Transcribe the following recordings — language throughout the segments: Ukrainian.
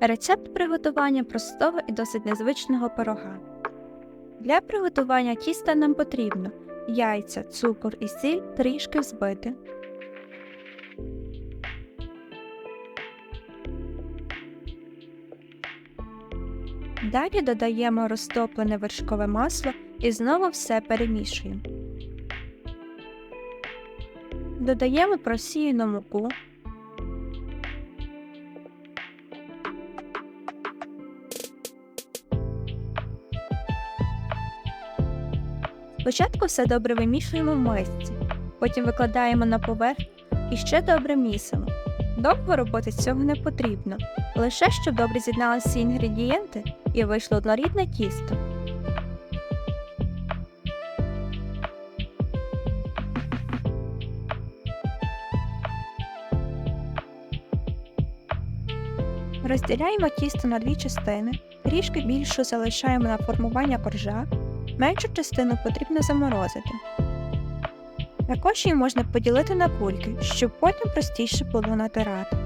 Рецепт приготування простого і досить незвичного пирога. Для приготування тіста нам потрібно яйця, цукор і сіль трішки взбити. Далі додаємо розтоплене вершкове масло і знову все перемішуємо. Додаємо просіяну муку. Спочатку все добре вимішуємо в мисці, потім викладаємо на поверхню і ще добре місимо. Довго роботи цього не потрібно, лише щоб добре з'єдналися всі інгредієнти і вийшло однорідне тісто. Розділяємо тісто на дві частини, трішки більшу залишаємо на формування коржа, меншу частину потрібно заморозити. Також її можна поділити на кульки, щоб потім простіше було натирати.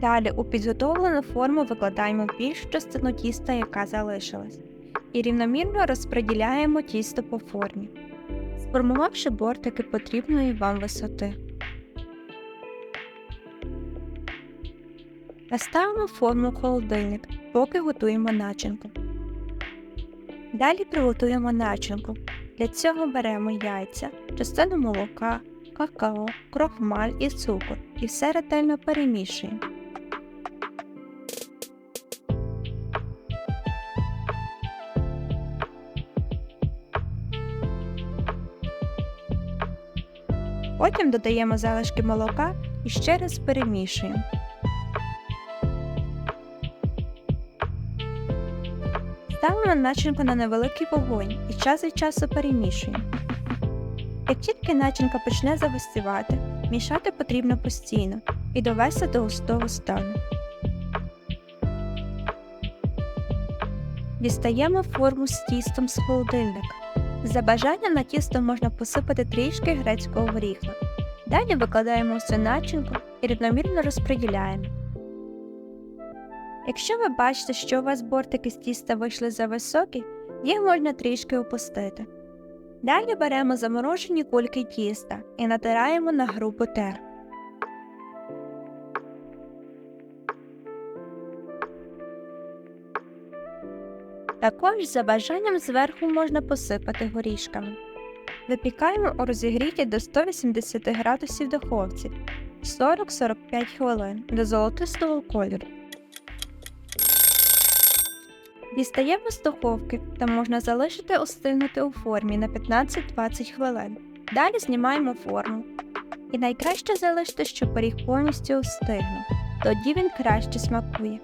Далі у підготовлену форму викладаємо більшу частину тіста, яка залишилась, і рівномірно розподіляємо тісто по формі, сформувавши бортики потрібної вам висоти. Наставимо форму в холодильник, поки готуємо начинку. Далі приготуємо начинку. Для цього беремо яйця, частину молока, какао, крохмаль і цукор і все ретельно перемішуємо. Потім додаємо залишки молока і ще раз перемішуємо. Ставимо начинку на невеликий вогонь і час від часу перемішуємо. Як тільки начинка почне зависівати, мішати потрібно постійно і довести до густого стану. Дістаємо форму з тістом з холодильника. За бажанням на тісто можна посипати трішки грецького горіха. Далі викладаємо всю начинку і рівномірно розподіляємо. Якщо ви бачите, що у вас бортики з тіста вийшли зависокі, їх можна трішки опустити. Далі беремо заморожені кульки тіста і натираємо на грубу терку. Також за бажанням зверху можна посипати горішками. Випікаємо у розігріті до 180 градусів духовці 40-45 хвилин до золотистого кольору. Дістаємо з духовки та можна залишити остигнути у формі на 15-20 хвилин. Далі знімаємо форму. І найкраще залишити, щоб пиріг повністю остигнув. Тоді він краще смакує.